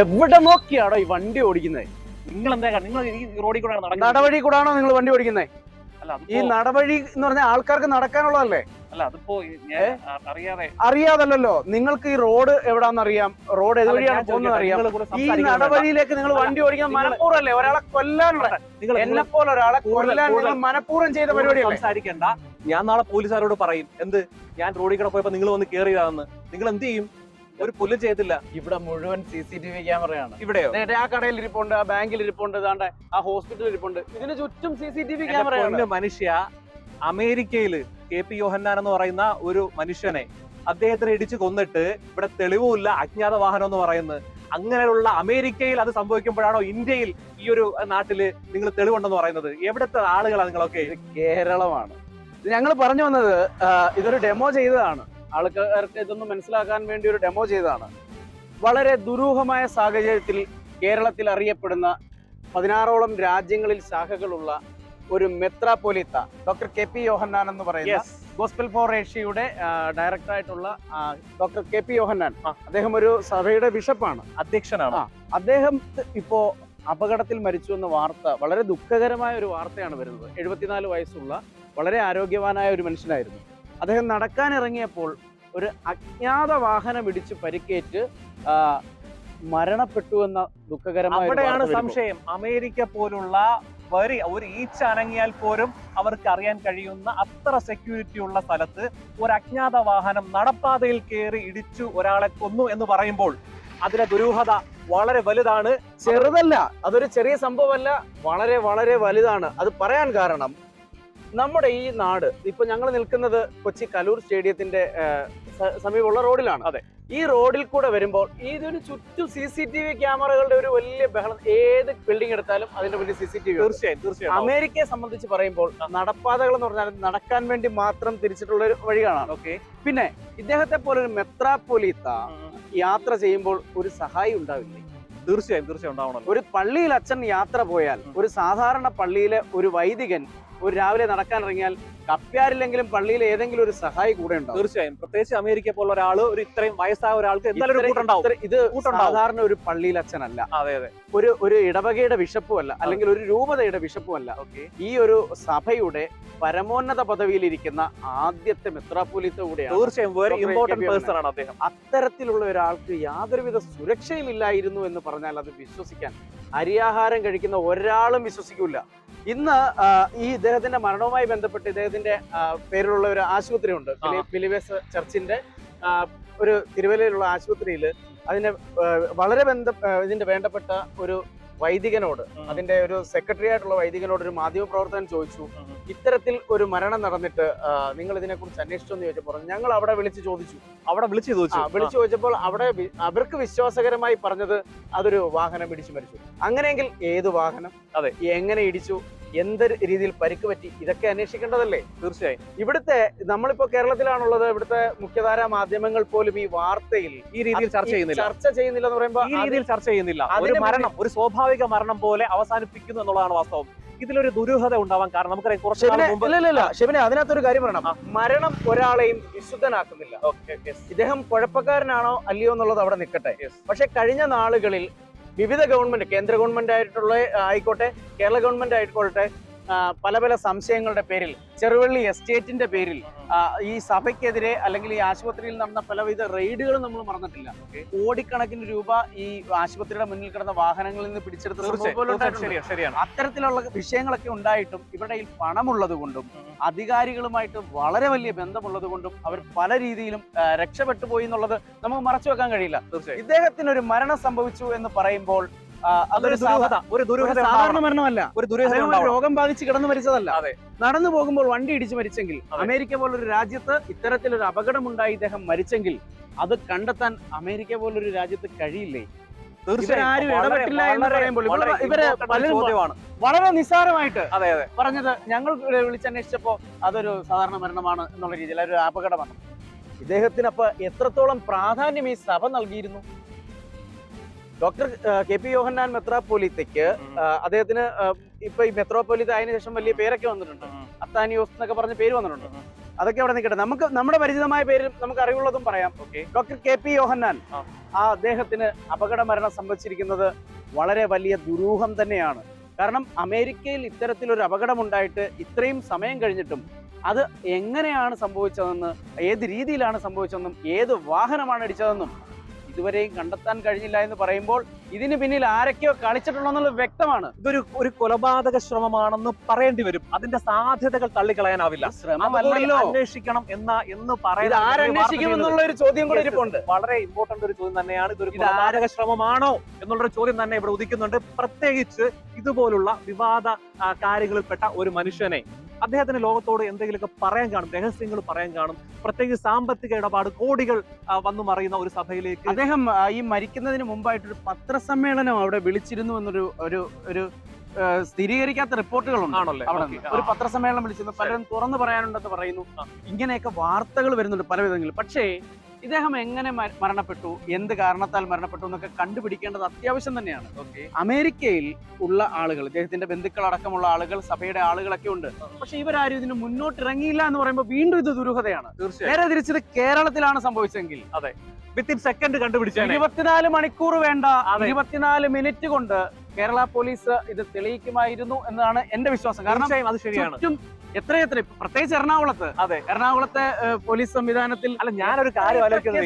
എവിടെ നോക്കിയാണോ ഈ വണ്ടി ഓടിക്കുന്നത് നിങ്ങൾ എന്താ നിങ്ങൾ ഈ റോഡിൽ കൂടെ നടവഴി കൂടാണോ നിങ്ങൾ വണ്ടി ഓടിക്കുന്നത് ഈ നടവഴി എന്ന് പറഞ്ഞാൽ ആൾക്കാർക്ക് നടക്കാനുള്ളതല്ലേ? അല്ല അതിപ്പോ അറിയാതെ അറിയാതല്ലോ നിങ്ങൾക്ക് ഈ റോഡ് എവിടാന്ന് അറിയാം. റോഡ് ഏത് വഴിയാണ് പോകുന്നത് അറിയാം ഈ നടവഴിയിലേക്ക് നിങ്ങൾ വണ്ടി ഓടിക്കാൻ മനഃപൂർവല്ലേ ഒരാളെ കൊല്ലാനുള്ള നിങ്ങൾ എന്നെ പോലെ ഒരാളെ കൊല്ലാൻ നിങ്ങൾ മനഃപൂർവം ചെയ്ത പരിപാടി സംസാരിക്കണ്ട. ഞാൻ നാളെ പോലീസുകാരോട് പറയും എന്ത്? ഞാൻ റോഡിൽ കൂടെ പോയപ്പോ നിങ്ങൾ വന്ന് കേറിയതാന്ന്. നിങ്ങൾ എന്ത് ചെയ്യും? ഒരു പുല്ല് ചെയ്തില്ല. ഇവിടെ മുഴുവൻ സി സി ടി വി ക്യാമറയാണ്. ഇവിടെയോ? ആ കടയിൽ ഇരിപ്പുണ്ട് ആ ബാങ്കിൽ ഇരിപ്പുണ്ട് ഇതാണ്ട് ആ ഹോസ്പിറ്റലിൽ ഇരിപ്പുണ്ട്. ഇതിന് ചുറ്റും സി സി ടി വി ക്യാമറയാണ് മനുഷ്യ അമേരിക്കയിൽ കെ പി യോഹന്നാൻ എന്ന് പറയുന്ന ഒരു മനുഷ്യനെ അദ്ദേഹത്തിനെ ഇടിച്ചു കൊന്നിട്ട് ഇവിടെ തെളിവുമില്ല അജ്ഞാത വാഹനം എന്ന് പറയുന്നത് അങ്ങനെയുള്ള അമേരിക്കയിൽ അത് സംഭവിക്കുമ്പോഴാണോ ഇന്ത്യയിൽ ഈ ഒരു നാട്ടിൽ നിങ്ങൾ തെളിവുണ്ടെന്ന് പറയുന്നത്? എവിടുത്തെ ആളുകളാണ് നിങ്ങളൊക്കെ? കേരളമാണ്. ഞങ്ങൾ പറഞ്ഞു വന്നത് ഇതൊരു ഡെമോ ചെയ്തതാണ്. ആൾക്കാർക്ക് ഇതൊന്ന് മനസ്സിലാക്കാൻ വേണ്ടി ഒരു ഡെമോ ചെയ്തതാണ്. വളരെ ദുരൂഹമായ സാഹചര്യത്തിൽ കേരളത്തിൽ അറിയപ്പെടുന്ന പതിനാറോളം രാജ്യങ്ങളിൽ ശാഖകളുള്ള ഒരു മെത്രാപോലിത്ത ഡോക്ടർ കെ പി യോഹന്നാൻ എന്ന് പറയുന്ന ഗോസ്പൽ ഫോർ ഏഷ്യയുടെ ഡയറക്ടർ ആയിട്ടുള്ള ഡോക്ടർ കെ പി യോഹന്നാൻ. അദ്ദേഹം ഒരു സഭയുടെ ബിഷപ്പാണ്. അധ്യക്ഷനാണ്. അദ്ദേഹം ഇപ്പോ അപകടത്തിൽ മരിച്ചു എന്ന വാർത്ത വളരെ ദുഃഖകരമായ ഒരു വാർത്തയാണ് വരുന്നത്. എഴുപത്തിനാല് വയസ്സുള്ള വളരെ ആരോഗ്യവാനായ ഒരു മനുഷ്യനായിരുന്നു. അദ്ദേഹം നടക്കാൻ ഇറങ്ങിയപ്പോൾ ഒരു അജ്ഞാത വാഹനം ഇടിച്ച് പരിക്കേറ്റ് മരണപ്പെട്ടു എന്ന ദുഃഖകരമായ അവിടെയാണ് സംശയം. അമേരിക്ക പോലുള്ള വരി ഒരു ഈച്ച അനങ്ങിയാൽ പോലും അവർക്ക് അറിയാൻ കഴിയുന്ന അത്ര സെക്യൂരിറ്റി ഉള്ള സ്ഥലത്ത് ഒരു അജ്ഞാത വാഹനം നടപ്പാതയിൽ കയറി ഇടിച്ചു ഒരാളെ കൊന്നു എന്ന് പറയുമ്പോൾ അതിലെ ദുരൂഹത വളരെ വലുതാണ്. ചെറുതല്ല അതൊരു ചെറിയ സംഭവമല്ല വളരെ വളരെ വലുതാണ്. അത് പറയാൻ കാരണം നമ്മുടെ ഈ നാട് ഇപ്പൊ ഞങ്ങൾ നിൽക്കുന്നത് കൊച്ചി കലൂർ സ്റ്റേഡിയത്തിന്റെ സമീപമുള്ള റോഡിലാണ്. അതെ. ഈ റോഡിൽ കൂടെ വരുമ്പോൾ ഇതിന് ചുറ്റും സി സി ടി വി ക്യാമറകളുടെ ഒരു വലിയ ബഹളം ഏത് ബിൽഡിംഗ് എടുത്താലും അതിന്റെ വലിയ സി സി ടി വി തീർച്ചയായും തീർച്ചയായും. അമേരിക്കയെ സംബന്ധിച്ച് പറയുമ്പോൾ നടപ്പാതകൾ എന്ന് പറഞ്ഞാൽ നടക്കാൻ വേണ്ടി മാത്രം തിരിച്ചിട്ടുള്ള ഒരു വഴി കാണാം. ഓക്കെ. പിന്നെ ഇദ്ദേഹത്തെ പോലെ ഒരു മെത്രാപ്പൊലീത്ത യാത്ര ചെയ്യുമ്പോൾ ഒരു സഹായി ഉണ്ടാവില്ലേ? തീർച്ചയായും തീർച്ചയായും ഉണ്ടാവണം ഒരു പള്ളിയിൽ അച്ഛൻ യാത്ര പോയാൽ ഒരു സാധാരണ പള്ളിയിലെ ഒരു വൈദികൻ ഒരു രാവിലെ നടക്കാൻ ഇറങ്ങിയാൽ കപ്പ്യാരില്ലെങ്കിലും പള്ളിയിൽ ഏതെങ്കിലും ഒരു സഹായി കൂടെ ഉണ്ടാവും. തീർച്ചയായും. പ്രത്യേകിച്ച് അമേരിക്ക പോലുള്ള ഒരാൾ ഒരു ഇത്രയും വയസ്സായ ഒരാൾക്ക് എന്തായാലും ഇത്. സാധാരണ ഒരു പള്ളിയിൽ അച്ഛനല്ല. അതെ അതെ. ഒരു ഒരു ഇടവകയുടെ ബിഷപ്പുമല്ല അല്ലെങ്കിൽ ഒരു രൂപതയുടെ ബിഷപ്പുമല്ല. ഓക്കെ. ഈ ഒരു സഭയുടെ പരമോന്നത പദവിയിലിരിക്കുന്ന ആദ്യത്തെ മെത്രാപ്പൊലിത്ത കൂടെയാണ് തീർച്ചയായും വെരി ഇമ്പോർട്ടന്റ് പേഴ്സൺ ആണ് അദ്ദേഹം. അത്തരത്തിലുള്ള ഒരാൾക്ക് യാതൊരുവിധ സുരക്ഷയും ഇല്ലായിരുന്നു എന്ന് പറഞ്ഞാൽ അത് വിശ്വസിക്കാൻ അരിയാഹാരം കഴിക്കുന്ന ഒരാളും വിശ്വസിക്കൂല. ഇന്ന് ഈ ഇദ്ദേഹത്തിന്റെ മരണവുമായി ബന്ധപ്പെട്ട് ഇദ്ദേഹത്തിന്റെ പേരിലുള്ള ഒരു ആശുപത്രി ഉണ്ട്. ഫിലിവേസ് ചർച്ചിന്റെ ഒരു തിരുവല്ലയിലുള്ള ആശുപത്രിയിൽ അതിന്റെ വളരെ ബന്ധ ഇതിന്റെ വേണ്ടപ്പെട്ട ഒരു വൈദികനോട് അതിന്റെ ഒരു സെക്രട്ടറി ആയിട്ടുള്ള വൈദികനോട് ഒരു മാധ്യമ പ്രവർത്തകൻ ചോദിച്ചു ഇത്തരത്തിൽ ഒരു മരണം നടന്നിട്ട് നിങ്ങൾ ഇതിനെക്കുറിച്ച് അന്വേഷിച്ചു എന്ന് ചോദിച്ചപ്പോൾ പറഞ്ഞു, ഞങ്ങൾ അവിടെ വിളിച്ച് ചോദിച്ചു. അവിടെ വിളിച്ചു ചോദിച്ചു. വിളിച്ചു ചോദിച്ചപ്പോൾ അവിടെ അവർക്ക് വിശ്വാസകരമായി പറഞ്ഞത് അതൊരു വാഹനം ഇടിച്ചു മരിച്ചു. അങ്ങനെയെങ്കിൽ ഏത് വാഹനം? അതെ. എങ്ങനെ ഇടിച്ചു? എന്ത് രീതിയിൽ പരിക്ക് പറ്റി? ഇതൊക്കെ അന്വേഷിക്കേണ്ടതല്ലേ? തീർച്ചയായും. ഇവിടുത്തെ നമ്മളിപ്പോ കേരളത്തിലാണുള്ളത് ഇവിടുത്തെ മുഖ്യധാര മാധ്യമങ്ങൾ പോലും ഈ വാർത്തയിൽ ഈ രീതിയിൽ ചർച്ച ചെയ്യുന്നില്ല. ചർച്ച ചെയ്യുന്നില്ല എന്ന് പറയുമ്പോൾ ഈ രീതിയിൽ ചർച്ച ചെയ്യുന്നില്ല. ഒരു മരണം ഒരു സ്വാഭാവിക മരണം പോലെ അവസാനിപ്പിക്കുന്നു എന്നുള്ളതാണ് വാസ്തവം. ഇതിലൊരു ദുരൂഹത ഉണ്ടാവാൻ കാരണം നമുക്കറിയാം കുറച്ച് ഷിബിനെ അതിനകത്തൊരു കാര്യം പറയണം. മരണം ഒരാളെയും വിശുദ്ധനാക്കുന്നില്ല. ഇദ്ദേഹം കുഴപ്പക്കാരനാണോ അല്ലയോ എന്നുള്ളത് അവിടെ നിൽക്കട്ടെ. പക്ഷെ കഴിഞ്ഞ നാളുകളിൽ വിവിധ ഗവൺമെന്റ് കേന്ദ്ര ഗവൺമെന്റ് ആയിട്ടുള്ള ആയിക്കോട്ടെ കേരള ഗവൺമെന്റ് ആയിക്കോട്ടെ പല പല സംശയങ്ങളുടെ പേരിൽ ചെറുവള്ളി എസ്റ്റേറ്റിന്റെ പേരിൽ ഈ സഭയ്ക്കെതിരെ അല്ലെങ്കിൽ ഈ ആശുപത്രിയിൽ നടന്ന പലവിധ റെയ്ഡുകളും നമ്മൾ മറന്നിട്ടില്ല. കോടിക്കണക്കിന് രൂപ ഈ ആശുപത്രിയുടെ മുന്നിൽ കിടന്ന വാഹനങ്ങളിൽ നിന്ന് പിടിച്ചെടുത്ത അത്തരത്തിലുള്ള വിഷയങ്ങളൊക്കെ ഉണ്ടായിട്ടും ഇവരുടെ കയ്യിൽ പണമുള്ളത് കൊണ്ടും അധികാരികളുമായിട്ട് വളരെ വലിയ ബന്ധമുള്ളത് കൊണ്ടും അവർ പല രീതിയിലും രക്ഷപ്പെട്ടു പോയി എന്നുള്ളത് നമുക്ക് മറച്ചു വെക്കാൻ കഴിയില്ല. ഇദ്ദേഹത്തിന് ഒരു മരണം സംഭവിച്ചു എന്ന് പറയുമ്പോൾ അതൊരു ഒരു ദുരൂഹത സാധാരണ മരണമല്ല. ഒരു ദുരൂഹത. രോഗം ബാധിച്ച് കിടന്നു മരിച്ചതല്ല. അതെ. നടന്നു പോകുമ്പോൾ വണ്ടി ഇടിച്ചു മരിച്ചെങ്കിൽ. അമേരിക്ക പോലൊരു രാജ്യത്ത് ഇത്തരത്തിലൊരു അപകടമുണ്ടായി ഇദ്ദേഹം മരിച്ചെങ്കിൽ അത് കണ്ടെത്താൻ അമേരിക്ക പോലൊരു രാജ്യത്ത് കഴിയില്ലേ? വളരെ- നിസ്സാരമായിട്ട് അതെ അതെ. പറഞ്ഞത് ഞങ്ങൾ വിളിച്ചന്വേഷിച്ചപ്പോ അതൊരു സാധാരണ മരണമാണ് എന്നുള്ള രീതിയിൽ ഒരു അപകടമാണ്. ഇദ്ദേഹത്തിന് അപ്പൊ എത്രത്തോളം പ്രാധാന്യം ഈ സഭ നൽകിയിരുന്നു? ഡോക്ടർ കെ പി യോഹന്നാൻ മെത്രാപ്പോലിത്തയ്ക്ക് അദ്ദേഹത്തിന് ഇപ്പൊ ഈ മെത്രോപ്പൊലിത്ത ആയതിനു ശേഷം വലിയ പേരൊക്കെ വന്നിട്ടുണ്ട്. അത്താനിയോസ് എന്നൊക്കെ പറഞ്ഞ പേര് വന്നിട്ടുണ്ട്. അതൊക്കെ അവിടെ നിൽക്കട്ടെ. നമുക്ക് നമ്മുടെ പരിചിതമായ പേര് നമുക്ക് അറിവുള്ളതും പറയാം. ഡോക്ടർ കെ പി യോഹന്നാൻ ആ. ആ അദ്ദേഹത്തിന് അപകട മരണം സംഭവിച്ചിരിക്കുന്നത് വളരെ വലിയ ദുരൂഹം തന്നെയാണ്. കാരണം അമേരിക്കയിൽ ഇത്തരത്തിലൊരു അപകടമുണ്ടായിട്ട് ഇത്രയും സമയം കഴിഞ്ഞിട്ടും അത് എങ്ങനെയാണ് സംഭവിച്ചതെന്ന് ഏത് രീതിയിലാണ് സംഭവിച്ചതെന്നും ഏത് വാഹനമാണ് ഇടിച്ചതെന്നും ഇതുവരെയും കണ്ടെത്താൻ കഴിഞ്ഞില്ല എന്ന് പറയുമ്പോൾ ഇതിന് പിന്നിൽ ആരൊക്കെയോ കളിച്ചിട്ടുണ്ടെന്നുള്ളത് വ്യക്തമാണ്. ഇതൊരു ഒരു കൊലപാതക ശ്രമമാണെന്ന് പറയേണ്ടി വരും. അതിന്റെ സാധ്യതകൾ തള്ളിക്കളയാനാവില്ല. ശ്രമമല്ലല്ലോ അന്വേഷിക്കണം എന്ന എന്ന് പറയുന്നത് പറയുന്ന ഒരു ആരന്വേഷിക്കും എന്നുള്ള ഒരു ചോദ്യം കൂടെ. ഇരിപ്പുണ്ട്. വളരെ ഇമ്പോർട്ടന്റ് ഒരു ചോദ്യം തന്നെയാണ്. ഇതൊരു കൊലപാതക ശ്രമമാണോ എന്നുള്ളൊരു ചോദ്യം തന്നെ ഇവിടെ ഉദിക്കുന്നുണ്ട്. പ്രത്യേകിച്ച് ഇതുപോലുള്ള വിവാദ കാര്യങ്ങളിൽപ്പെട്ട ഒരു മനുഷ്യനെ അദ്ദേഹത്തിന് ലോകത്തോട് എന്തെങ്കിലുമൊക്കെ പറയാൻ കാണും രഹസ്യങ്ങൾ പറയാൻ കാണും. പ്രത്യേകിച്ച് സാമ്പത്തിക ഇടപാട് കോടികൾ വന്നു മറിയുന്ന ഒരു സഭയിലേക്ക് അദ്ദേഹം ഈ മരിക്കുന്നതിന് മുമ്പായിട്ടൊരു പത്രസമ്മേളനം അവിടെ വിളിച്ചിരുന്നു എന്നൊരു ഒരു ഒരു സ്ഥിരീകരിക്കാത്ത റിപ്പോർട്ടുകളുണ്ട് ആണല്ലേ? ഒരു പത്രസമ്മേളനം വിളിച്ചിരുന്നു. പലരും തുറന്നു പറയാനുണ്ടെന്ന് പറയുന്നു. ഇങ്ങനെയൊക്കെ വാർത്തകൾ വരുന്നുണ്ട് പല വിധങ്ങളിൽ പക്ഷേ ഇദ്ദേഹം എങ്ങനെ മരണപ്പെട്ടു? എന്ത് കാരണത്താൽ മരണപ്പെട്ടു എന്നൊക്കെ കണ്ടുപിടിക്കേണ്ടത് അത്യാവശ്യം തന്നെയാണ്. അമേരിക്കയിൽ ഉള്ള ആളുകൾ ഇദ്ദേഹത്തിന്റെ ബന്ധുക്കൾ അടക്കമുള്ള ആളുകൾ സഭയുടെ ആളുകളൊക്കെ ഉണ്ട്. പക്ഷെ ഇവരാരും ഇതിന് മുന്നോട്ട് ഇറങ്ങിയില്ല എന്ന് പറയുമ്പോൾ വീണ്ടും ഇത് ദുരൂഹതയാണ്. നേരെ തിരിച്ചത് കേരളത്തിലാണ് സംഭവിച്ചെങ്കിൽ അതെ. വിത്തിൻ സെക്കൻഡ് കണ്ടുപിടിച്ചാൽ ഇരുപത്തിനാല് മണിക്കൂർ വേണ്ട. ഇരുപത്തിനാല് മിനിറ്റ് കൊണ്ട് കേരള പോലീസ് ഇത് തെളിയിക്കുമായിരുന്നു എന്നതാണ് എന്റെ വിശ്വാസം. കാരണം അത് ശരിയാണ്. എത്രയെത്ര എത്ര? പ്രത്യേകിച്ച് എറണാകുളത്ത്. അതെ. എറണാകുളത്തെ പോലീസ് സംവിധാനത്തിൽ അല്ല ഞാനൊരു കാര്യം ആലോചിക്കുന്നത്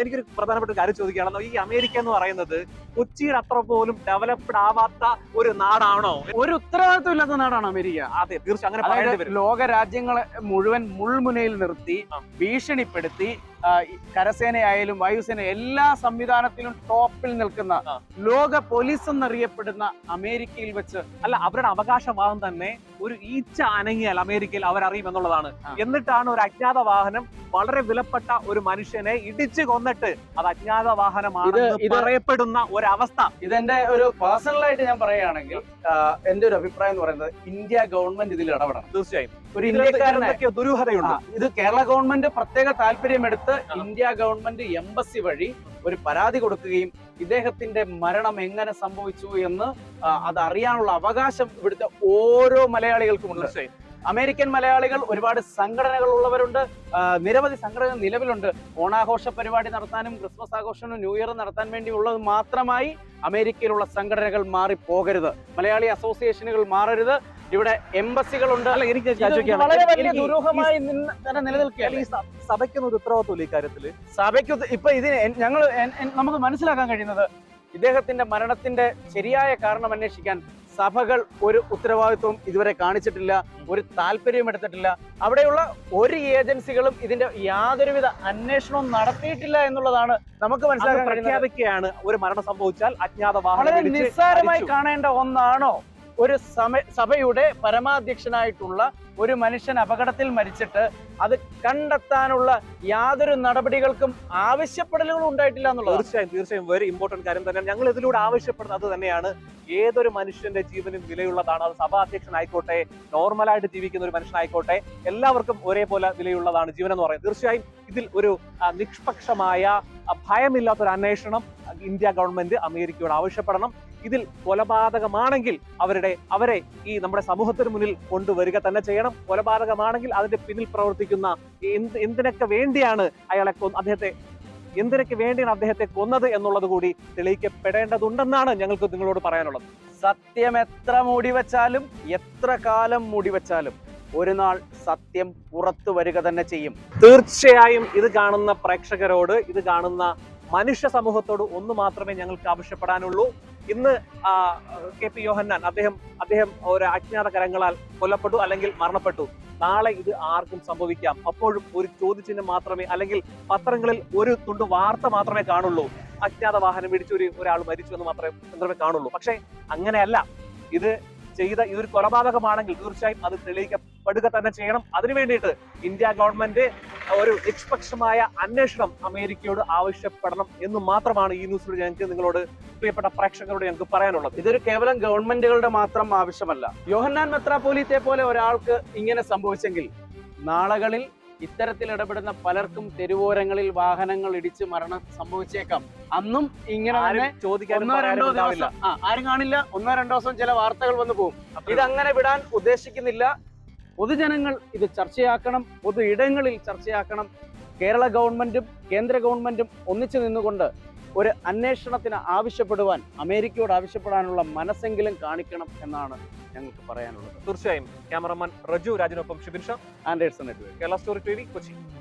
എനിക്കൊരു പ്രധാനപ്പെട്ട കാര്യം ചോദിക്കുകയാണ് ഈ അമേരിക്ക എന്ന് പറയുന്നത് കൊച്ചിയുടെ അത്ര പോലും ഡെവലപ്ഡ് ആവാത്ത ഒരു നാടാണോ? ഒരു ഉത്തരവാദിത്വം ഇല്ലാത്ത നാടാണ് അമേരിക്ക. അതെ തീർച്ചയായും. അങ്ങനെ ലോക രാജ്യങ്ങളെ മുഴുവൻ മുൾമുനയിൽ നിർത്തി ഭീഷണിപ്പെടുത്തി കരസേനയായാലും വായുസേന എല്ലാ സംവിധാനത്തിലും ടോപ്പിൽ നിൽക്കുന്ന. ലോക പോലീസ് എന്നറിയപ്പെടുന്ന അമേരിക്കയിൽ വെച്ച് അല്ല അവരുടെ അവകാശവാദം തന്നെ ഒരു ഈച്ച അനങ്ങിയാൽ അമേരിക്കയിൽ അവരറിയും എന്നുള്ളതാണ്. എന്നിട്ടാണ് ഒരു അജ്ഞാത വാഹനം വളരെ വിലപ്പെട്ട ഒരു മനുഷ്യനെ ഇടിച്ചു കൊന്നിട്ട് അത് അജ്ഞാത വാഹനമാണ് പറയപ്പെടുന്ന ഒരവസ്ഥ ഇതെന്റെ ഒരു പേഴ്സണലായിട്ട് ഞാൻ പറയുകയാണെങ്കിൽ എന്റെ ഒരു അഭിപ്രായം എന്ന് പറയുന്നത് ഇന്ത്യ ഗവൺമെന്റ് ഇതിൽ ഇടപെടണം തീർച്ചയായും ഒരു ഇന്ത്യക്കാരനൊക്കെ ദുരൂഹതയുണ്ട്. ഇത് കേരള ഗവൺമെന്റ് പ്രത്യേക താല്പര്യമെടുത്ത് ഇന്ത്യ ഗവൺമെന്റ് എംബസി വഴി ഒരു പരാതി കൊടുക്കുകയും ഇദ്ദേഹത്തിന്റെ മരണം എങ്ങനെ സംഭവിച്ചു എന്ന് അത് അറിയാനുള്ള അവകാശം ഇവിടുത്തെ ഓരോ മലയാളികൾക്കുമുണ്ട് ഉണ്ട്. അമേരിക്കൻ മലയാളികൾ ഒരുപാട് സംഘടനകൾ ഉള്ളവരുണ്ട്. നിരവധി സംഘടനകൾ നിലവിലുണ്ട്. ഓണാഘോഷ പരിപാടി നടത്താനും ക്രിസ്മസ് ആഘോഷനും ന്യൂ ഇയർ നടത്താൻ വേണ്ടിയുള്ളത് മാത്രമായി അമേരിക്കയിലുള്ള സംഘടനകൾ മാറിപ്പോകരുത്. മലയാളി അസോസിയേഷനുകൾ മാറരുത്. ഇവിടെ എംബസികളുണ്ട്. വളരെ വലിയ ദുരൂഹമായി തന്നെ നിലനിൽക്കുകയല്ലേ ഈ സഭയ്ക്കൊന്നും ഒരു ഉത്തരവാദിത്വമില്ല ഇക്കാര്യത്തിൽ സഭയ്ക്ക് ഇപ്പൊ ഇതിന് ഞങ്ങൾ നമുക്ക് മനസ്സിലാക്കാൻ കഴിയുന്നത് ഇദ്ദേഹത്തിന്റെ മരണത്തിന്റെ ശരിയായ കാരണം അന്വേഷിക്കാൻ സഭകൾ ഒരു ഉത്തരവാദിത്വം ഇതുവരെ കാണിച്ചിട്ടില്ല ഒരു താല്പര്യവും എടുത്തിട്ടില്ല. അവിടെയുള്ള ഒരു ഏജൻസികളും ഇതിന്റെ യാതൊരുവിധ അന്വേഷണവും നടത്തിയിട്ടില്ല എന്നുള്ളതാണ് നമുക്ക് മനസ്സിലാക്കാൻ പ്രഖ്യാപിക്കുകയാണ്. ഒരു മരണം സംഭവിച്ചാൽ അജ്ഞാത വാഹനം നിസ്സാരമായി കാണേണ്ട ഒന്നാണോ? ഒരു സമ സഭയുടെ പരമാധ്യക്ഷനായിട്ടുള്ള ഒരു മനുഷ്യൻ അപകടത്തിൽ മരിച്ചിട്ട് അത് കണ്ടെത്താനുള്ള യാതൊരു നടപടികൾക്കും ആവശ്യപ്പെടലുകളും ഉണ്ടായിട്ടില്ല എന്നുള്ളത് തീർച്ചയായും തീർച്ചയായും. വെരി ഇമ്പോർട്ടന്റ് കാര്യം തന്നെയാണ്. ഞങ്ങൾ ഇതിലൂടെ ആവശ്യപ്പെടുന്നത് അത് തന്നെയാണ്. ഏതൊരു മനുഷ്യന്റെ ജീവനും വിലയുള്ളതാണ്. അത് സഭാധ്യക്ഷനായിക്കോട്ടെ നോർമലായിട്ട് ജീവിക്കുന്ന ഒരു മനുഷ്യനായിക്കോട്ടെ എല്ലാവർക്കും ഒരേപോലെ വിലയുള്ളതാണ് ജീവൻ എന്ന് പറയുന്നത്. തീർച്ചയായും ഇതിൽ ഒരു നിഷ്പക്ഷമായ ഭയമില്ലാത്തൊരു അന്വേഷണം ഇന്ത്യ ഗവൺമെന്റ് അമേരിക്കയോട് ആവശ്യപ്പെടണം. ഇതിൽ കൊലപാതകമാണെങ്കിൽ അവരുടെ അവരെ ഈ നമ്മുടെ സമൂഹത്തിന് മുന്നിൽ കൊണ്ടുവരിക തന്നെ ചെയ്യണം. കൊലപാതകമാണെങ്കിൽ അതിന്റെ പിന്നിൽ പ്രവർത്തിക്കുന്ന എന്ത് എന്തിനൊക്കെ വേണ്ടിയാണ് അയാളെ അദ്ദേഹത്തെ എന്തിനൊക്കെ വേണ്ടിയാണ് അദ്ദേഹത്തെ കൊന്നത് എന്നുള്ളത് കൂടി തെളിയിക്കപ്പെടേണ്ടതുണ്ടെന്നാണ് ഞങ്ങൾക്ക് നിങ്ങളോട് പറയാനുള്ളത്. സത്യം എത്ര മൂടി വച്ചാലും എത്ര കാലം മൂടി വച്ചാലും ഒരു നാൾ സത്യം പുറത്തു വരിക തന്നെ ചെയ്യും. തീർച്ചയായും ഇത് കാണുന്ന പ്രേക്ഷകരോട് ഇത് കാണുന്ന മനുഷ്യ സമൂഹത്തോട് ഒന്ന് മാത്രമേ ഞങ്ങൾക്ക് ആവശ്യപ്പെടാനുള്ളൂ. ഇന്ന് കെ പി യോഹന്നാൻ അദ്ദേഹം അദ്ദേഹം ഒരു അജ്ഞാത കരങ്ങളാൽ കൊല്ലപ്പെട്ടു അല്ലെങ്കിൽ മരണപ്പെട്ടു. നാളെ ഇത് ആർക്കും സംഭവിക്കാം. അപ്പോഴും ഒരു ചോദ്യചിഹ്നം മാത്രമേ അല്ലെങ്കിൽ പത്രങ്ങളിൽ ഒരു തുണ്ട് വാർത്ത മാത്രമേ കാണുള്ളൂ. അജ്ഞാത വാഹനം ഇടിച്ച് ഒരു ഒരാൾ മരിച്ചു എന്ന് മാത്രമേ മാത്രമേ കാണുള്ളൂ. പക്ഷേ അങ്ങനെയല്ല. ഇത് ചെയ്ത ഈ ഇതൊരു കൊലപാതകമാണെങ്കിൽ തീർച്ചയായും അത് തെളിയിക്കപ്പെടുക തന്നെ ചെയ്യണം. അതിനു വേണ്ടിയിട്ട് ഇന്ത്യ ഗവൺമെന്റ് ഒരു നിഷ്പക്ഷമായ അന്വേഷണം അമേരിക്കയോട് ആവശ്യപ്പെടണം എന്ന് മാത്രമാണ് ഈ ന്യൂസിലൂടെ ഞങ്ങൾക്ക് നിങ്ങളോട് പ്രിയപ്പെട്ട പ്രേക്ഷകരോട് ഞങ്ങൾക്ക് പറയാനുള്ളത്. ഇതൊരു കേവലം ഗവൺമെന്റുകളുടെ മാത്രം ആവശ്യമല്ല. യോഹന്നാൻ മെത്രാപോലീത്തെ പോലെ ഒരാൾക്ക് ഇങ്ങനെ സംഭവിച്ചെങ്കിൽ നാളുകളിൽ ഇത്തരത്തിൽ ഇടപെടുന്ന പലർക്കും തെരുവോരങ്ങളിൽ വാഹനങ്ങൾ ഇടിച്ച് മരണം സംഭവിച്ചേക്കാം. അന്നും ഇങ്ങനെ തന്നെ ഒന്നോ രണ്ടോ ദിവസം ആ ആരും കാണില്ല. ഒന്നോ രണ്ടോ ദിവസം ചില വാർത്തകൾ വന്നു പോകും. ഇതങ്ങനെ ഇത് അങ്ങനെ വിടാൻ ഉദ്ദേശിക്കുന്നില്ല. പൊതുജനങ്ങൾ ഇത് ചർച്ചയാക്കണം പൊതു ഇടങ്ങളിൽ ചർച്ചയാക്കണം. കേരള ഗവൺമെന്റും കേന്ദ്ര ഗവൺമെന്റും ഒന്നിച്ചു നിന്നുകൊണ്ട് ഒരു അന്വേഷണത്തിന് ആവശ്യപ്പെടുവാൻ അമേരിക്കയോട് ആവശ്യപ്പെടാനുള്ള മനസ്സെങ്കിലും കാണിക്കണം എന്നാണ് ഞങ്ങൾക്ക് പറയാനുള്ളത്. തീർച്ചയായും cameraman Reju രാജനൊപ്പം Shibin Shah Anderson network. Kerala story T Kochi.